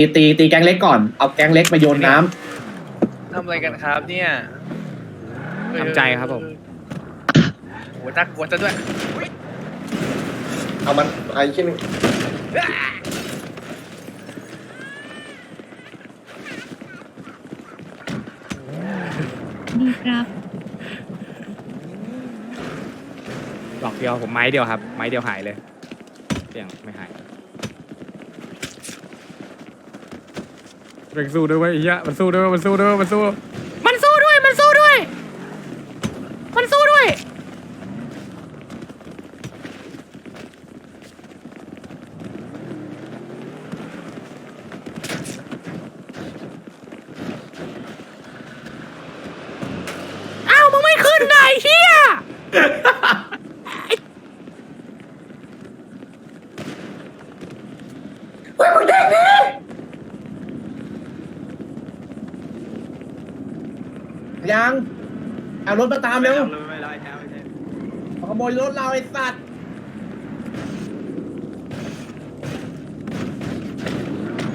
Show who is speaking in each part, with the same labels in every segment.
Speaker 1: ตีตีตีแก๊งเล็กก่อน เอาแก๊งเล็กมาโยนน้ำ
Speaker 2: ทำอะไรกันครับเนี่ย
Speaker 3: ทำใจครับผม
Speaker 2: โอ้โหน่ากลัวซะด้วย
Speaker 4: เอามันไอ้ชิ้นง
Speaker 5: ดีครับ
Speaker 3: ดอกเดียวผมไม้เดียวครับ ไม้เดียวหายเลยเสียงไม่หาย มันสู้ด้วยเว้ยไอ้เหี้ยมันสู้ด้วยมันสู้ด้วยมันสู้ มันสู้ด้วย มันสู้ด้วย มันสู้ด้วย อ้าวมึงไม่ขึ้นไหนเฮีย
Speaker 1: ยัง เอา รถมาตามเร็วขโมยรถเราไอ้สัตว์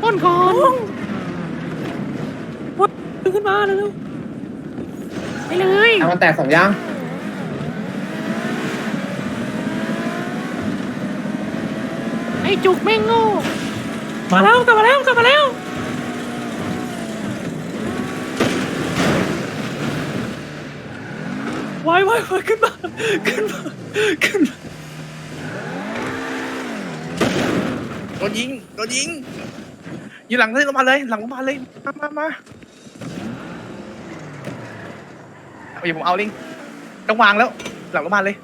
Speaker 3: ป้นก่อนป้นขึ้นมาเร็วไปเลย
Speaker 1: เอามันแตกสองยัง
Speaker 3: ไอ้จุกแม่งโง่มาแล้วกลับมาแล้วกลับมาแล้ว ว้ไว้ไว้ขึ้นมาขึ้นมาขึ้นมา
Speaker 2: โดนยิงโดนยิง อยู่หลังเลยลงมาเลย หลังลงมาเลย มามามาเอาอย่าผมเอาลิงต้องวางแล้ว หลังลงมาเลย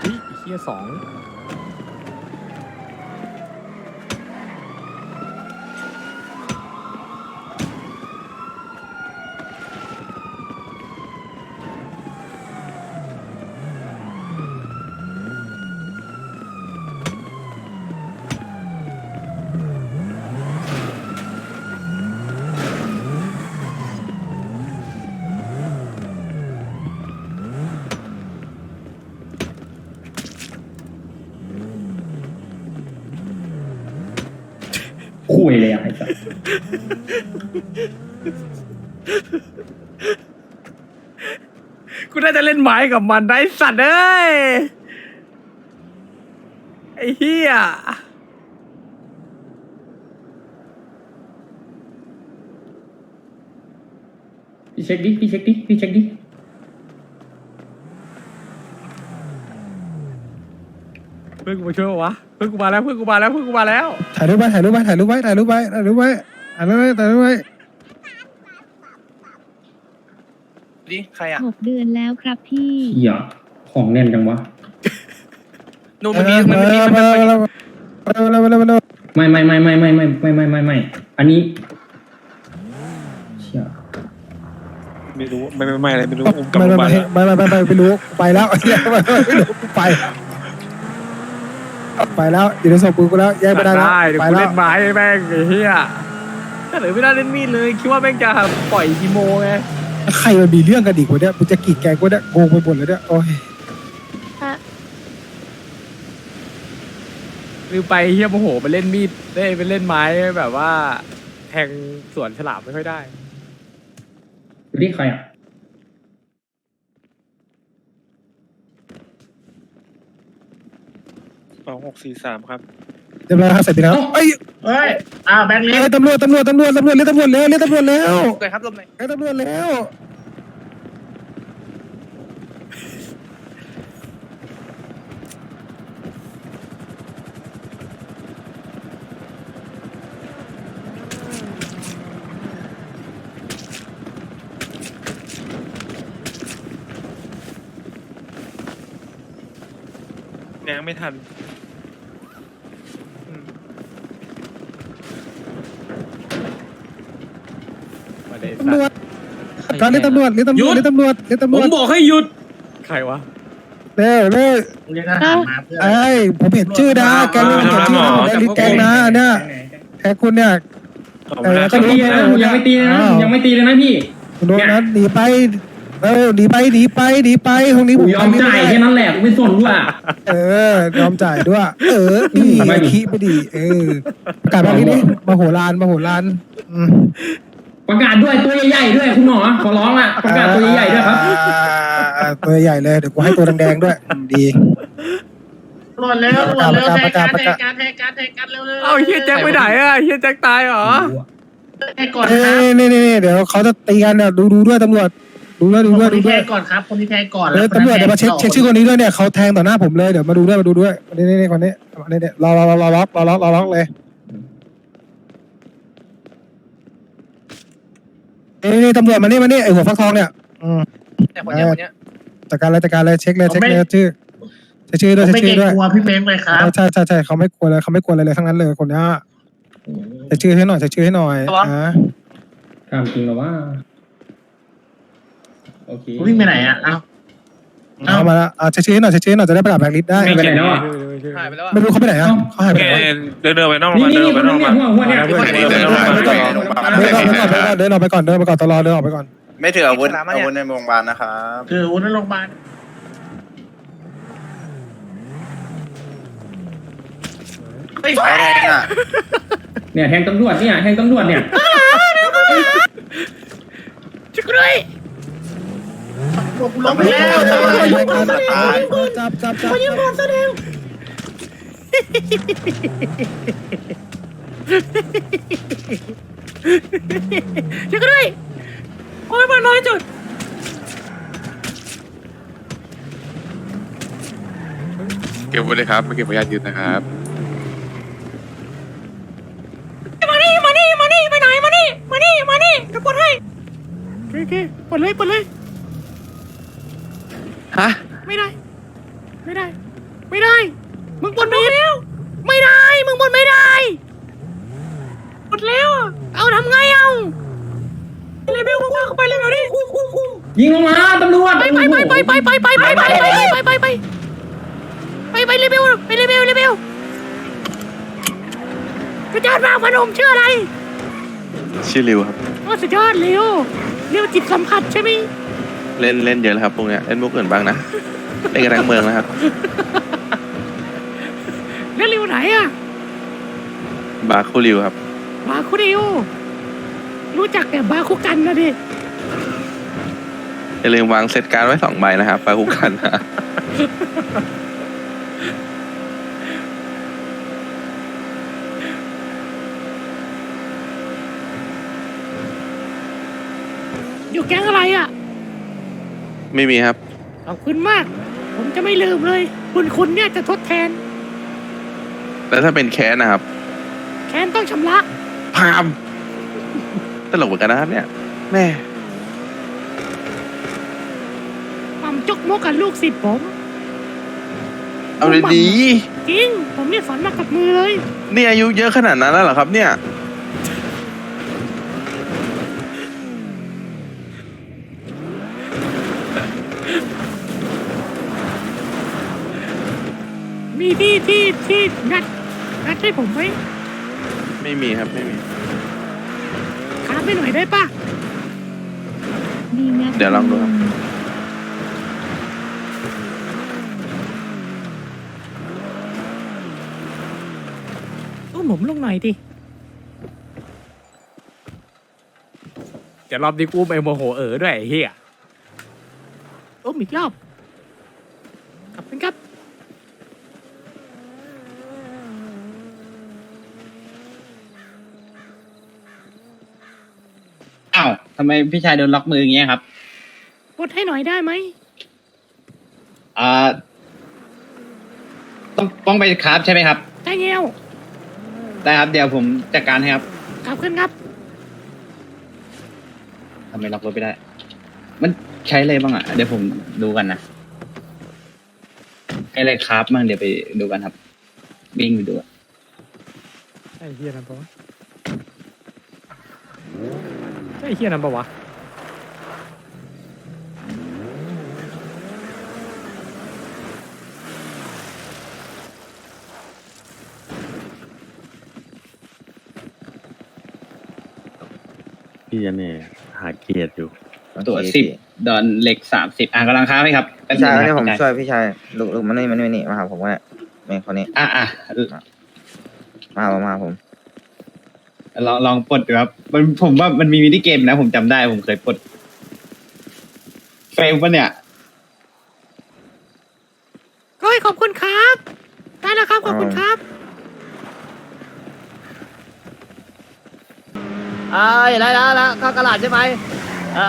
Speaker 3: เฮ้ยเฮียสอง
Speaker 1: คุยเลยอะไอ้สัตว์
Speaker 3: กูน่าจะเล่นไม้กับมันได้สัตว์เอ้ย ไอ้เฮีย
Speaker 1: พี่เช็คดิพี่เช็คดิพี่เช็คดิ
Speaker 3: เพื่อนกูมาช่วยวะ เพื่อนกูมาแล้ว เพื่อนกูมาแล้ว เพื่อนกูมาแล้ว
Speaker 6: ถ่ายรูปไว้ถ่ายรูปไว้ถ่ายรูปไว้ถ่ายรูปไว้ถ่ายรูปไว้ ถ่ายรูปไว้ถ่ายรูปไว้
Speaker 2: ดิใครอะ
Speaker 5: หกเดือนแล้วครับพี่
Speaker 1: เหี้ยของแน่นจังวะ
Speaker 2: นู่นมันมี
Speaker 6: เอ
Speaker 2: มัน
Speaker 6: อ
Speaker 2: มี
Speaker 6: มา
Speaker 2: มัน
Speaker 6: มา
Speaker 2: มี
Speaker 6: มามามามามามา
Speaker 1: ไม่ไม่ไม่ไม่ไม่ไม่ไม่ไม่ไม่ไม่อันนี้เชี่ย
Speaker 7: ไม่รู้ไม่ไม่ไม่อะไรไม่รู้อุ้มกลับ
Speaker 6: ไม่
Speaker 7: โรงพ
Speaker 6: ไม่
Speaker 7: ยาบาล
Speaker 6: ไม่
Speaker 7: แล้ว
Speaker 6: ไม่ไม่ไม่ไม่รู้ไปแล้วไม่รู้ไป ไปแล้วอยู่ในศพกูแล้วแยกไม่ได้แล้ว
Speaker 3: เดี๋ยว
Speaker 6: ไป
Speaker 3: กู
Speaker 6: แล้
Speaker 3: เล่
Speaker 6: วน
Speaker 3: ไม้ให้แม่งไอ้เหี้ยถ้าเหลือไม่ได้เล่นมีดเลย คิดว่าแม่งจะปล่อยกี่โมงไง
Speaker 6: ใครมันมีเรื่องกันอีกวะเนี่ยกูจะกรีดแกงกูเนี่ยงงไปหมดเลยเนี่ยโอ้ย
Speaker 3: ลืมไปเฮียโมโหไปเล่นมีดได้ไปเล่นไม้แบบว่า แทงสวนฉลามไม่ค่อยได้
Speaker 1: ดูดิใครอะ
Speaker 7: สองหกสี่สามครับ
Speaker 6: เรียบร้อยครับเสร็จไปแล้วเอ้ย
Speaker 1: เฮ้ยอ้าวแบงค์เล็
Speaker 6: เอ้
Speaker 1: ก
Speaker 6: ยตำรวจตำรวจตำรวจตำรวจเรียกตำรวจแล้วเรียกตำรวจแล้ว
Speaker 2: เลยครับลมหน่อย
Speaker 6: เรียกตำรวจแล้ว
Speaker 7: ยังไม่ทัน
Speaker 3: มาเด
Speaker 6: ตำรวจตอนนี้ตำรวจเรียกตำรวจเรียกตำรวจเรียกตำรวจ
Speaker 1: บอกให้หยุด
Speaker 3: ใครวะ
Speaker 6: เร็วเร็ว
Speaker 1: เรียกทหารมาเพื่อ
Speaker 6: ไอ้ยผมเห็นชื่อนะแกรู้เห็นชื่อนะผมได้ลิสต์แกงนะเนี่ยแกคุณเนี่ย
Speaker 7: ขอบ
Speaker 6: เอ
Speaker 7: คุณ
Speaker 6: อ
Speaker 7: นะ
Speaker 6: ก็รู้
Speaker 1: ตีนะผมยังไม่ตีเลยนะผมยังไม่ตีเลยนะพี่
Speaker 6: โดนนั้นหนีไปเออหนีไปหนีไปหนีไปตรงนี้ผ
Speaker 4: กู
Speaker 6: ม
Speaker 4: ยอมจ่ายแค่นั้นแหละกูไม่สนด้วย
Speaker 6: เออยอมจ่ายด้วย เออนี่
Speaker 4: ไม่
Speaker 6: ไง
Speaker 4: ดิ
Speaker 6: ขี้ไปดิเออประกาศแบบนี้ดิมาโหรานมาโหรานอืม
Speaker 4: ประกาศด้วยตัวใหญ่ๆด้วยคุณหมอขอร้องอะประกาศตัวใหญ่ๆด้วยครับ
Speaker 6: อ่าตัวใหญ่เลยเดี๋ยวกูให้ตัวแดงๆด้วยอืมดี
Speaker 1: รวดเร็วรวดเร็ว
Speaker 6: ประกาศประกาศ
Speaker 1: แทงการแทงการแทงการเร็วเร็ว
Speaker 8: เอาเฮียแจ็คไปไหนอะเฮียแจ็คตายเหรอ
Speaker 1: แทงก่อน
Speaker 6: เอ้
Speaker 1: ครับ
Speaker 6: ยนี่นี่นี่เดี๋ยวเขาจะตีกันเนี่ยดูดูด้วยตำรวจ ดูด้วยดู
Speaker 1: ค
Speaker 6: ด้วย
Speaker 1: น
Speaker 6: ดู
Speaker 1: ที่
Speaker 6: ด้
Speaker 1: แท
Speaker 6: วย
Speaker 1: งก่อนครับคนที่แทงก่อน
Speaker 6: เออตำรวจเดี๋ยวมาเช็คเช็คชื่อคนนี้ด้วยเนี่ยเขาแทงต่อหน้าผมเลยเดี๋ยวมาดูด้วยมาดูด้วยนี่นี่นี่คนนี้นี่นี่รอรอรอรอล็อกรอล็อกรอล็อกเลย นี่นี่ตำรวจมานี่มานี่ไอหัวฟักทองเนี่ยอืม
Speaker 2: เนี่ยคนเนี้ยคนเนี้ย
Speaker 6: จัดการเลยจัดการเลยเช็คเลยเช็คเลยชื่อเช็คชื่อด้วย
Speaker 1: ผม
Speaker 6: เช็ค
Speaker 1: ไม่
Speaker 6: ชื่
Speaker 1: เกร
Speaker 6: องด้วย
Speaker 1: กลัวพี่เม้งเลยครับ
Speaker 6: ใช่ใช่ใช่เขาไม่กลัวเลยเขาไม่กลัวอะไรเลยทั้งนั้นเลยคนเนี้ยเช็คชื่อให้หน่อยเช็คชื่อให้หน่อยอ่า
Speaker 4: ถามจริงเหรอว่า โอเค
Speaker 1: วิ่งไปไหนอะเอ้า
Speaker 6: เอามาละอ่าเช็คชื่อให้หน่อยเช็คชื่อให้หน่อยจะได้ประกาศแบล็คลิสต์ได้
Speaker 4: ไปไหนแล้วอะ
Speaker 2: หายไปแล้วอะ
Speaker 6: ไม่รู้เขาไปไหนอะเขาหายไป
Speaker 7: แก
Speaker 6: ไหน
Speaker 7: เดินเดินไปนอกโรงพ
Speaker 4: นี่
Speaker 7: ยาบาล
Speaker 4: นี่
Speaker 7: เดิน
Speaker 4: ค
Speaker 7: ไป
Speaker 4: น
Speaker 7: นอกโรงพยาบาล
Speaker 4: นี้หัวหัวเนี่ย
Speaker 6: เดินออกไปก่อนเดินออกไปก่อนเดินออกไปก่อนเดินออกไปก่อนตลอดเดินออกไปก่อน
Speaker 5: ไม่ถืออาวุธอาวุธในโรงพยาบาลนะครับ
Speaker 1: คือวุ้นในโรงพยาบาล
Speaker 5: ใครแทงอะ
Speaker 4: เนี่ยแทงตำรวจเนี่ยแทงตำรวจเนี่ย
Speaker 8: ช่วย กูด้วย
Speaker 1: ลงไปแล้ว
Speaker 6: จับจับจับ
Speaker 8: ยิงโดนแสดงช่วยกูด้วยโอ้ยมันน้อยจุด
Speaker 9: เก็บไว้เลยครับไม่เก็บพยานยืนนะครับ
Speaker 8: มานี่มานี่มานี่ไปไหนมานี่มานี่มานี่เดี๋ยวกดให้โอเคเปิดเลยเปิดเลย
Speaker 9: ฮะ
Speaker 8: ไม่ได้ ไม่ได้ ไม่ได้ มึงบนไม่แล้ว ไม่ได้ มึงบนไม่ได้หมดแล้วอะเอาทำไงเอาเลเวลมึงว่าเข้าไปเลเวลดิ
Speaker 4: ยิงลงมา ตำรวจ
Speaker 8: ไปไปไปไปไปไปไปไปไปไปไปไปไปไปไปเลเวลไปเลเวลเลเวลสุดยอดมากพนมชื่ออะไร
Speaker 9: ชื่อริวครับ
Speaker 8: ว่าสุดยอดร็วร็วจิตสัมผัสใช่ไหม
Speaker 9: เล่นเล่นเยอะแล้วครับพวกเนี้ยเล่นมุกอื่นบ้างนะเล่นกันทั้งเมืองนะครับ
Speaker 8: แล้วร็วไหนอะ
Speaker 9: บาคูริวครับ
Speaker 8: บาคุเร็วรู้จักแต่บาคุกันนะดิ
Speaker 9: อย่าลืมวางเซตการ์ดไว้สองใบนะครับบาคุกันนะ
Speaker 8: อยู่แก๊งอะไรอะ
Speaker 9: ไม่มีครับ
Speaker 8: ขอบคุณมาก ผมจะไม่ลืมเลย คุณคุณเนี่ยจะทดแทน
Speaker 9: แล้วถ้าเป็นแค้นนะครับ
Speaker 8: แค้นต้องชำระ
Speaker 9: พามตลกเหมือนกันนะครับเนี่ยแม่
Speaker 8: ปั๊ม จกมกกับลูกศิษย์ผม
Speaker 9: เอาดี
Speaker 8: จริง ผมเนี่ยสอนมากับมือเลย
Speaker 9: ๆนี่อายุเยอะขนาดนั้นแล้วเหรอครับเนี่ย
Speaker 8: มีที่ที่ที่งัดงัดให้ผมไหม
Speaker 9: ไม่มีครับไม่มี
Speaker 8: ค้าไปหน่อยได้ปะมีงัด
Speaker 9: เดี๋ยวลองดูครับ
Speaker 8: อุ้มผมลงหน่อยดิจะรอบนี้กูไปโมโหเอ๋อด้วยไอ้เฮียอุ้มอีกรอบขอบคุณครับ
Speaker 10: อ้าวทำไมพี่ชายโดนล็อกมืออย่างเงี้ยครับ
Speaker 8: กดให้หน่อยได้ไหม
Speaker 10: อ่า ต้องต้องไปครับใช่ไหมครับ
Speaker 8: ใช่เงี้ยว
Speaker 10: ได้ครับเดี๋ยวผมจัดการให้ครับ
Speaker 8: ขอบคุณครับ
Speaker 10: ทำไมล็อกรถไม่ได้ มันใช้อะไรบ้างอะ เดี๋ยวผมดูกันนะใช้อะไรครับบ้างเดี๋ยวไปดูกันครับวิ่งไปดูอะ
Speaker 8: ไอ้เฮียนั่นปะวะไอ้เฮียนั่นปะวะ
Speaker 11: พี่จะเนี่ยหาเกียรติอยู่
Speaker 10: ตัวสิบดอนเหล็กสามสิบอะกำลังค้าไหมครับแป๊บ
Speaker 12: พี่
Speaker 10: นึ
Speaker 12: ชาย
Speaker 10: ง
Speaker 12: วันนี้
Speaker 10: นะ
Speaker 12: ผมช่วยพี่ชายลุกลุกมานี่มานี่มานี่มาหาผมก็ได้เมย์คนนี้
Speaker 10: อะอะ
Speaker 12: มาหาผมมาหาผม
Speaker 10: ลองลองปลดดูครับ มันผมว่ามันมีมินิเกมนะ ผมจำได้ผมเคยปลดเฟลปะเนี่ย
Speaker 3: เฮ้ยขอบคุณครับ ได้แล้วครับ ขอบคุณครับ
Speaker 13: เอ้ยได้แล้วแล้วเข้ากระดาษใช่ไหมเอ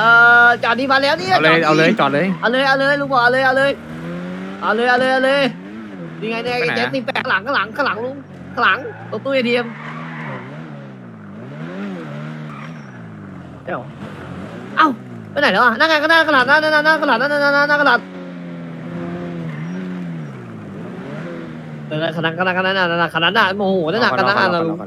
Speaker 13: อจอดดีมาแล้วเนี่ย
Speaker 3: เอาเลยเอาเลยจอดเลย
Speaker 13: เอาเลยเอาเลยลุงบอกเอาเลยเอาเลยเอาเลยเอาเลยเอาเลยนี่ไงเนี่ย
Speaker 3: ไปไหนอะ
Speaker 13: เจ็ดสิบแปดข้างหลังข้างหลังข้างหลังลุงข้างหลังตรงตู้เอทีเอ็มเอ้าเอ้าไปไหนแล้วอะนั่งไงก็นั่งขางหนาดนั่งนั่งนั่งขางหนาดนั่งนั่งนั่งนั่งขางหนาดเออขนาดขนาดขนาดนั่นน่ะขนาดน่ะโมโหนั่นน่ะขนาดน่ะลุง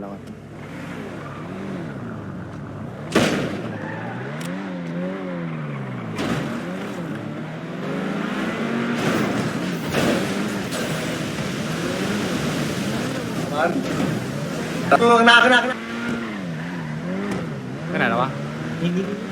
Speaker 1: ข้างหน้าข้างหน้าข้างหน้า
Speaker 3: ไปไหนแล้ววะไ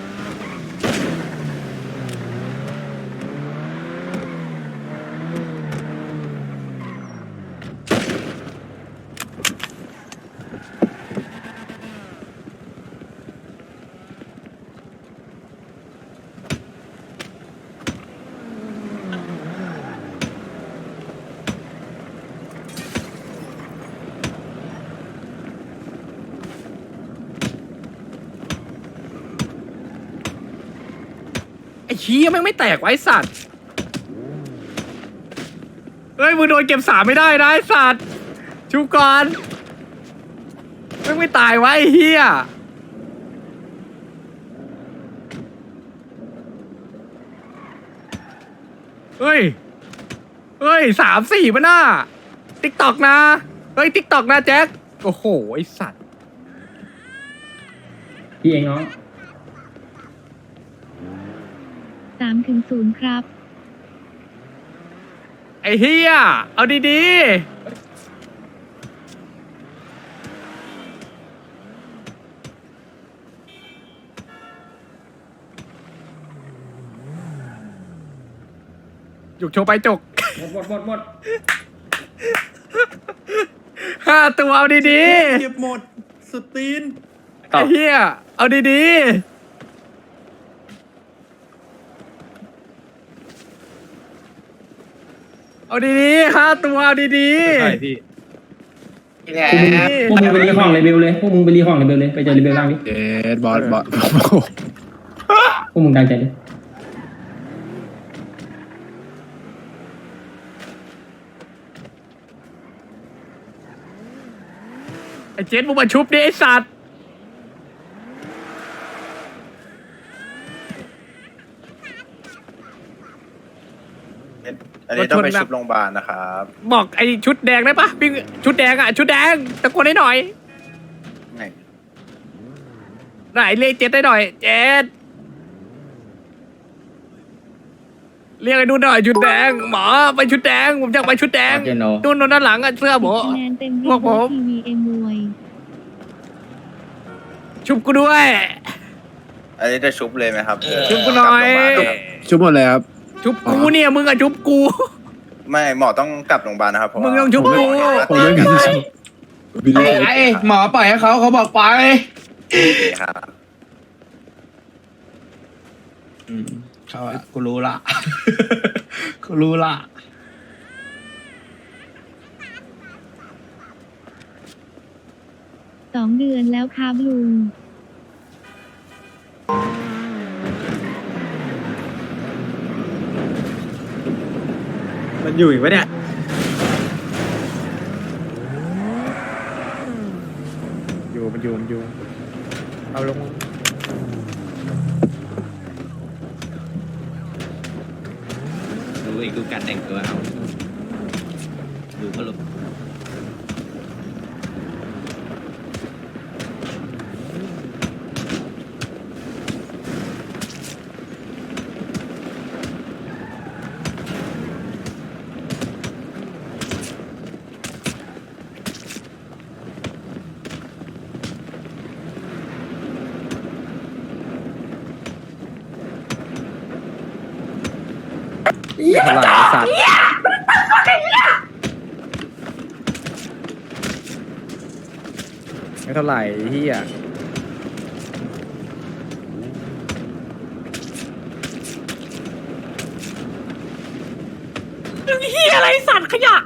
Speaker 3: อ้ชี้ยแม่งไม่แตกไว้สัตว์เฮ้ยมึงโดนเก็บสามไม่ได้นะไอ้สัตว์ชูก่อนแม่งไม่ตายไว้เฮียเฮ้ย เฮ้ยสามสี่มันน่ะติ๊กตอกนะ เฮ้ยติ๊กตอกนะแจ็ค โอ้โห ไอ้สัตว์
Speaker 4: พี่เองน้อง
Speaker 14: สาม ถึงศูนย์ครับ
Speaker 3: ไอ้เฮียเอาดีๆจุกโชว์ไปจุก
Speaker 4: หมดหมดหมดหมด
Speaker 3: ห้าตัวเอาดี
Speaker 1: เก็บหมดสตีน
Speaker 3: ๆ ไอ้เฮียเอาดีๆ เอาดีๆห้าตัวเอาดีๆ
Speaker 2: ใช่พี่
Speaker 4: พวกมึงพวกมึงไปรีของเลเบลเลยพวกมึงไปรีของเลเบลเลยไปเจอเลเบลล่างดิ
Speaker 2: เจ็ดบอสบอส
Speaker 4: พวกมึงตั้งใจดิ
Speaker 3: ไอ้เจนมึงมาชุบดิไอ้สัตว์
Speaker 5: อันนี้ต้องไปชุบโรงพยาบาลนะครับ
Speaker 3: บอกไอ้ชุดแดงได้ปะวิ่งชุดแดงอะชุดแดงตะโกนให้หน่อย
Speaker 5: ไหน
Speaker 3: ไหนเรียกเจ็ดได้หน่อยเจ็ดเรียกไอ้นู่นหน่อยชุดแดงหมอไปชุดแดงผมอยากไปชุดแดง
Speaker 12: โอเคโน
Speaker 3: นู่นนู่นด้านหลังอะเสื้อหมอ
Speaker 14: คะแนนเต็ม
Speaker 3: พวกผม
Speaker 14: ทีวีเอ็มวย
Speaker 3: ชุบกูด้วย
Speaker 5: อันนี้จะชุบเลยไหมครับ
Speaker 3: ชุบกูหน่อย
Speaker 5: กลับโรงพยาบาลครับ
Speaker 2: ชุบหมดเลยครับ
Speaker 3: ชุบกูเนี่ยมึงอะชุบกู
Speaker 5: ไม่หมอต้องกลับโรงพยาบาลนะครับเพราะ
Speaker 3: มึง
Speaker 5: ว่า
Speaker 3: ต้องชุบกู
Speaker 2: ผมเล่นกันชุบ
Speaker 10: ไอ้หมอปล่อยให้เขาเขาบอกไป
Speaker 5: ครับ
Speaker 10: เขาอะกูรู้ละกูรู้ละ
Speaker 14: สองเดือนแล้วครับลุง
Speaker 1: มันอยู่อีกปะเนี่ย
Speaker 3: อยู่มันอยู่มันอยู่ เอาลง
Speaker 10: ดูอีกดูการแต่งตัวเอาดูก็รู้
Speaker 3: เไม่เท่าไหร่เฮียเฮียอะไรสัตว์ขยะ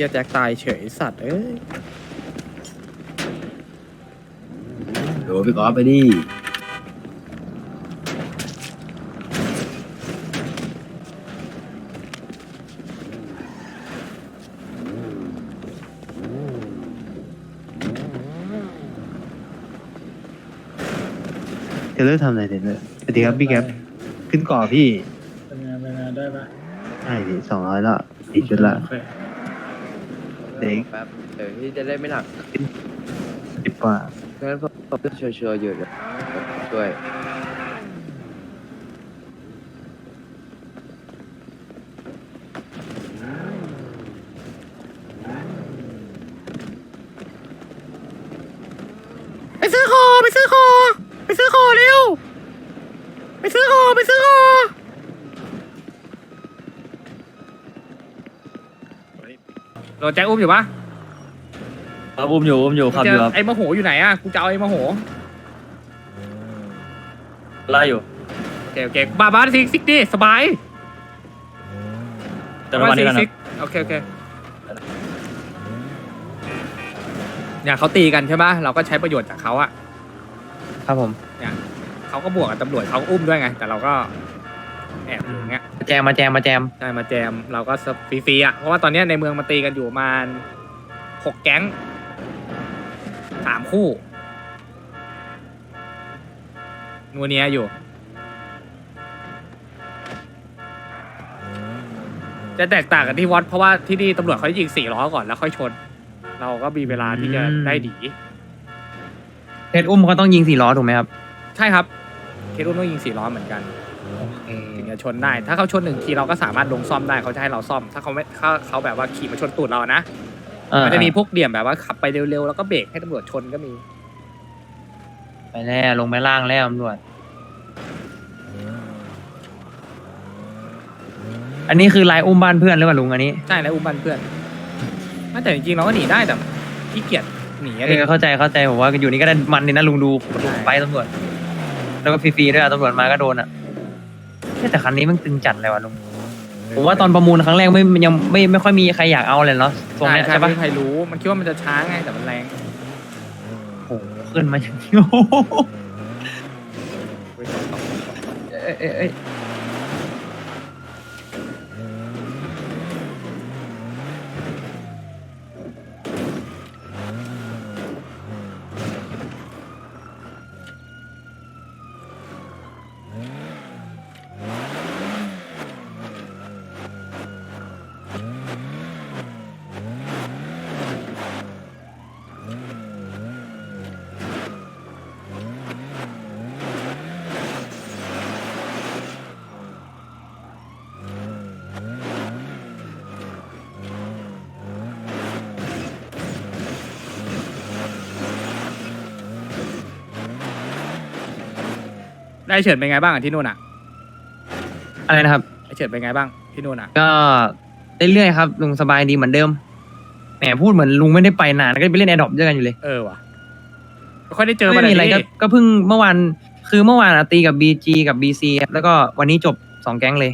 Speaker 3: ฮียแจ็คตายเฉยสัตว์เอ้ย
Speaker 1: โดพี่กอล์ฟไปดิ
Speaker 10: เทเลอร์ทำอะไรเทเลอร์สวัสดีครับพี่แก๊ปขึ้นก่อพี่
Speaker 1: เป็นไงเป็นไงได้ปะ
Speaker 10: ใช่พี่สองร้อยละอีกชุดละเด็ก
Speaker 12: แป๊บเดี๋ยวพี่จะได้ไม่หนัก
Speaker 10: สิบกว่า
Speaker 12: งั้นผมก็เชื่อๆอยู่เดี๋ยวช่วย
Speaker 3: ไปซื้อคอไปซื้อคอไปซื้อคอเร็ว ไปซื้อคอไปซื้อคอ โดนแจ็คอุ้มอยู่ปะ
Speaker 12: ครับอุ้มอยู่อุ้มอยู่ครับ
Speaker 3: เจ
Speaker 12: อยู่
Speaker 3: อ
Speaker 12: ครับ
Speaker 3: ไอ้มโหอยู่ไหนอะกูจะเอาไอ้มโห
Speaker 12: ไล่อยู่
Speaker 3: โอเคโอเคบาบาซิกซิกดิสบาย
Speaker 12: เติมน้ำมันนี่ก่อน
Speaker 3: ซิ
Speaker 12: นะ
Speaker 3: กโอเคโอเคเนี่ยเขาตีกันใช่ปะเราก็ใช้ประโยชน์จากเขาอะ
Speaker 12: ครับผม
Speaker 3: เนี่ยเขาก็บวกกับตำรวจเขาก็อุ้มด้วยไง แต่เราก็แอบอยู่อย่างเงี้ย
Speaker 12: มาแจมมาแจมมาแจม
Speaker 3: ใช่มาแจมเราก็ฟรีๆอะเพราะว่าตอนเนี้ยในเมืองมันตีกันอยู่ประมาณหกแก๊งสามคู่นัวเนียอยู่ จะแตกต่างกันที่วัดเพราะว่าที่นี่ตำรวจเขายิงสี่ล้อก่อนแล้วค่อยชน เราก็มีเวลาที่จะได้ดี
Speaker 12: เพชรอุ้มเขาต้องยิงสี่ล้อถูกไหมครับ
Speaker 3: ใช่ครับ เครุ่นต้องยิงสี่ล้อเหมือนกัน ถึงจะชนได้ ถ้าเขาชนหนึ่งทีเราก็สามารถลงซ่อมได้เขาจะให้เราซ่อม ถ้าเขาไม่ถ้าเขาแบบว่าขี่มาชนตูดเรานะมันจะมีพวกเดี่ยมแบบว่าขับไปเร็วๆแล้วก็เบรกให้ตำรวจชนก็มี
Speaker 12: ไปแล้วลงไปล่างแล้วตำรวจ อันนี้คือลายอุ้มบ้านเพื่อนหรือเปล่าลุงอันนี้
Speaker 3: ใช่แล้วอุ้มบันเพื่อนไม่แต่จริงๆเราก็หนีได้แต่ขี้เกียจหนีอะ
Speaker 12: เอ
Speaker 3: ไร
Speaker 12: อเข้าใจเข้าใจผมว่าอยู่นี่ก็ได้มันนี่นะลุงดูลุงไปตำรวจ แล้วก็ฟรีๆด้วยอะตำรวจมาก็โดนอะ แต่คันนี้มันตึงจัดเลยว่ะลุงผมว่าตอนประมูลครั้งแรกไม่ยังไม่ไม่ค่อยมีใครอยากเอาเลยเนาะตรง
Speaker 3: ใช่
Speaker 12: เนี้ย
Speaker 3: ใช่
Speaker 12: ใช่
Speaker 3: ไม่
Speaker 12: ปะ
Speaker 3: มีใครรู้มันคิดว่ามันจะช้าไงแต่มันแรง
Speaker 12: โอ้โหขึ้นมาอย่างนี้โอ้โหเอ้ยเอ้ย
Speaker 3: ได้เฉินเป็นไงบ้างอะที่นู่นอะ
Speaker 12: อะไรนะครับ
Speaker 3: ไอเฉินเป็นไงบ้างที่นู่นอะ
Speaker 12: ก็เรื่อยๆครับลุงสบายดีเหมือนเดิมแหมพูดเหมือนลุงไม่ได้ไปนานก็ไปเล่นแอดดอปด้วยกันอยู่เลย
Speaker 3: เออว่ะไม่ค่อยได้เจอ
Speaker 12: ไม่
Speaker 3: มา
Speaker 12: มีอะไร
Speaker 3: เลย
Speaker 12: ก็ก็เพิ่งเมื่อวานคือเมื่อวานอะตีกับบีจีกับบีซีแล้วก็วันนี้จบสองแก๊งเลย